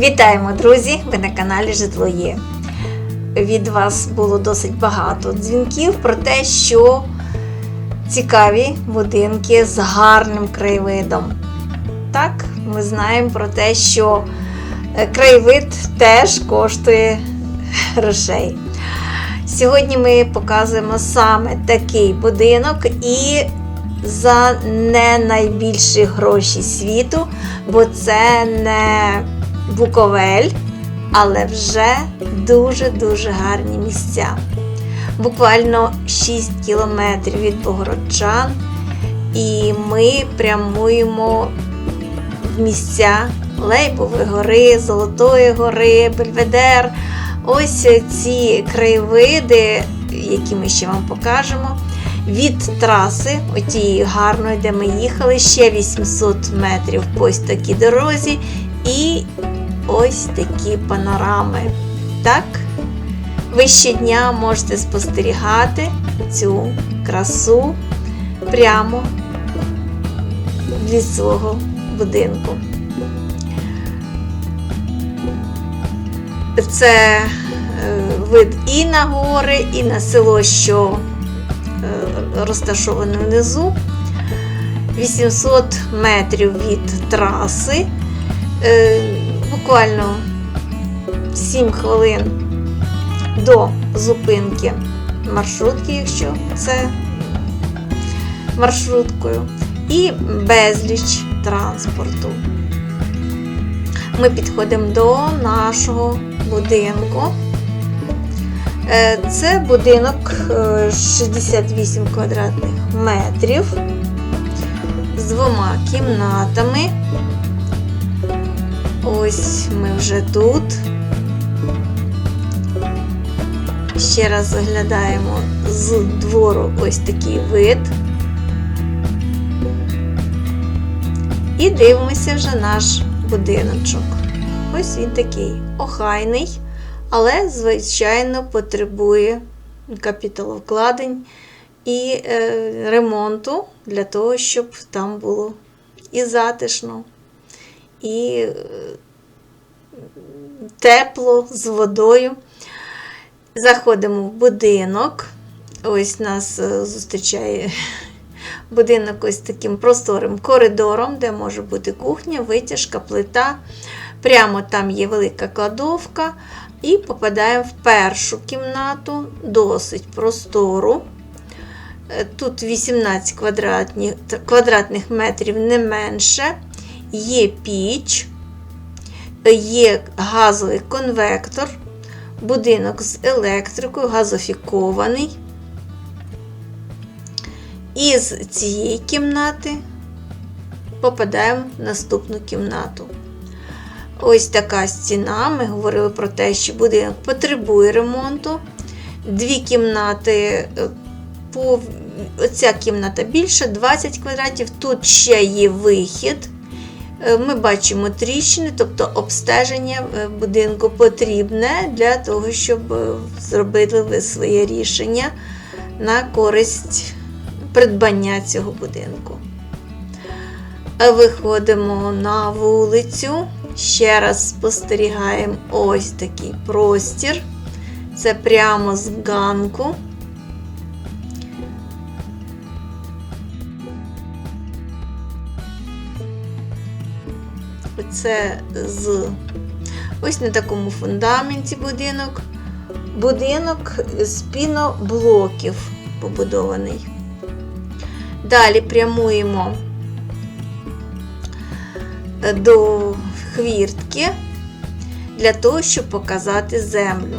Вітаємо, друзі! Ви на каналі Житло Є. Від вас було досить багато дзвінків про те, що цікаві будинки з гарним краєвидом. Так, ми знаємо про те, що е, краєвид теж коштує грошей. Сьогодні ми показуємо саме такий будинок і за не найбільші гроші світу, бо це не Буковель, але вже дуже-дуже гарні місця. Буквально 6 кілометрів від Богородчан, і ми прямуємо в місця Лейбової гори, Золотої гори, Бельведер. Ось ці краєвиди, які ми ще вам покажемо. Від траси, отієї гарної, де ми їхали, ще 800 метрів по ось такій дорозі. І ось такі панорами. Так, ви щодня можете спостерігати цю красу прямо від свого будинку. Це е, вид і на гори, і на село, що е, розташоване внизу. 800 метрів від траси. Е, буквально 7 хвилин до зупинки маршрутки, якщо це маршруткою, і безліч транспорту. Ми підходимо до нашого будинку. Е, Це будинок е, 68 квадратних метрів з двома кімнатами. Ось ми вже тут. Ще раз заглядаємо з двору ось такий вид. І дивимося вже наш будиночок. Ось він такий охайний, але, звичайно, потребує капіталовкладень і е, ремонту для того, щоб там було і затишно і е, тепло з водою. Заходимо в будинок. Ось нас е, зустрічає будинок ось таким просторим коридором, де може бути кухня, витяжка, плита. Прямо там є велика кладовка. І попадаємо в першу кімнату, досить простору. Е, Тут 18 квадратних, квадратних метрів не менше є піч, є газовий конвектор, будинок з електрикою, газофікований. Із цієї кімнати попадаємо в наступну кімнату. Ось така стіна. Ми говорили про те, що будинок потребує ремонту. Дві кімнати, по... оця кімната більша, 20 квадратів. Тут ще є вихід. Ми бачимо тріщини, тобто обстеження будинку потрібне для того, щоб зробити своє рішення на користь придбання цього будинку. Виходимо на вулицю, ще раз спостерігаємо ось такий простір. Це прямо з ганку. Це з ось на такому фундаменті будинок. Будинок з піноблоків побудований. Далі прямуємо до хвіртки для того, щоб показати землю.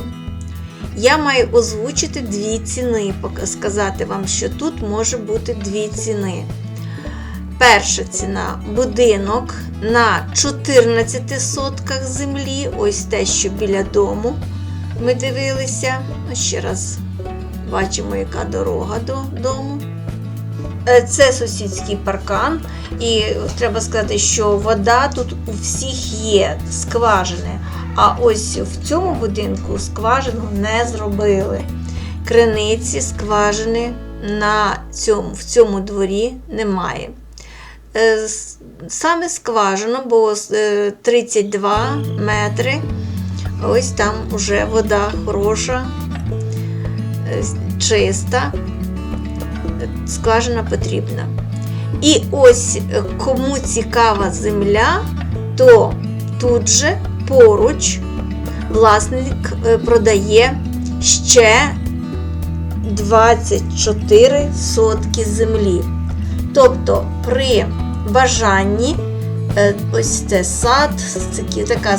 Я маю озвучити дві ціни, сказати вам, що тут може бути дві ціни. Перша ціна будинок на 14 сотках землі, ось те, що біля дому ми дивилися. Ще раз бачимо, яка дорога до дому. Це сусідський паркан, і треба сказати, що вода тут у всіх є скважини. А ось в цьому будинку скважину не зробили. Криниці, скважини на цьому, в цьому дворі немає. Е, саме скважину, бо е, 32 метри. Ось там вже вода хороша, е, чиста, е, скважина потрібна. І ось е, кому цікава земля, то тут же поруч власник е, продає ще 24 сотки землі. Тобто при бажанні е, ось це сад, така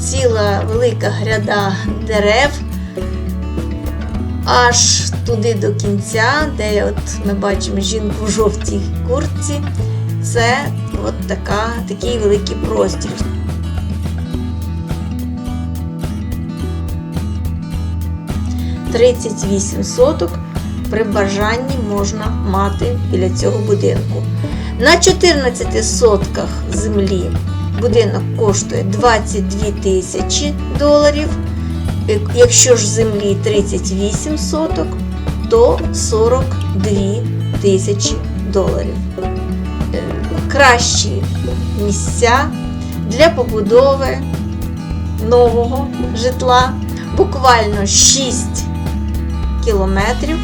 ціла велика гряда дерев. Аж туди до кінця, де от ми бачимо жінку в жовтій куртці, це от така, такий великий простір. Тридцять вісім соток при бажанні можна мати біля цього будинку. На 14 сотках землі будинок коштує 22 тисячі доларів. Якщо ж землі 38 соток, то 42 тисячі доларів. Кращі місця для побудови нового житла буквально 6 кілометрів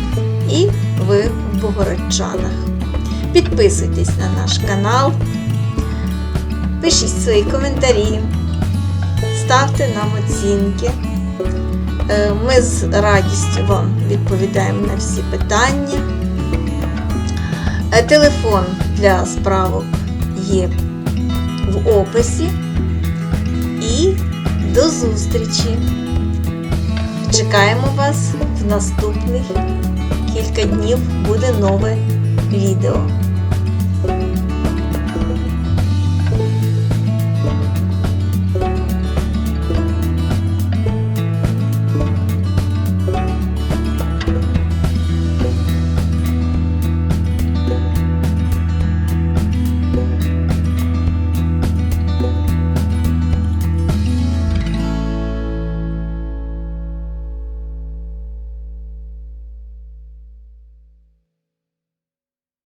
і ви в Богородчанах. Підписуйтесь на наш канал, пишіть свої коментарі, ставте нам оцінки. Е, Ми з радістю вам відповідаємо на всі питання. Е, Телефон для справок є в описі. І до зустрічі! Чекаємо вас в наступних кілька днів буде нове відео.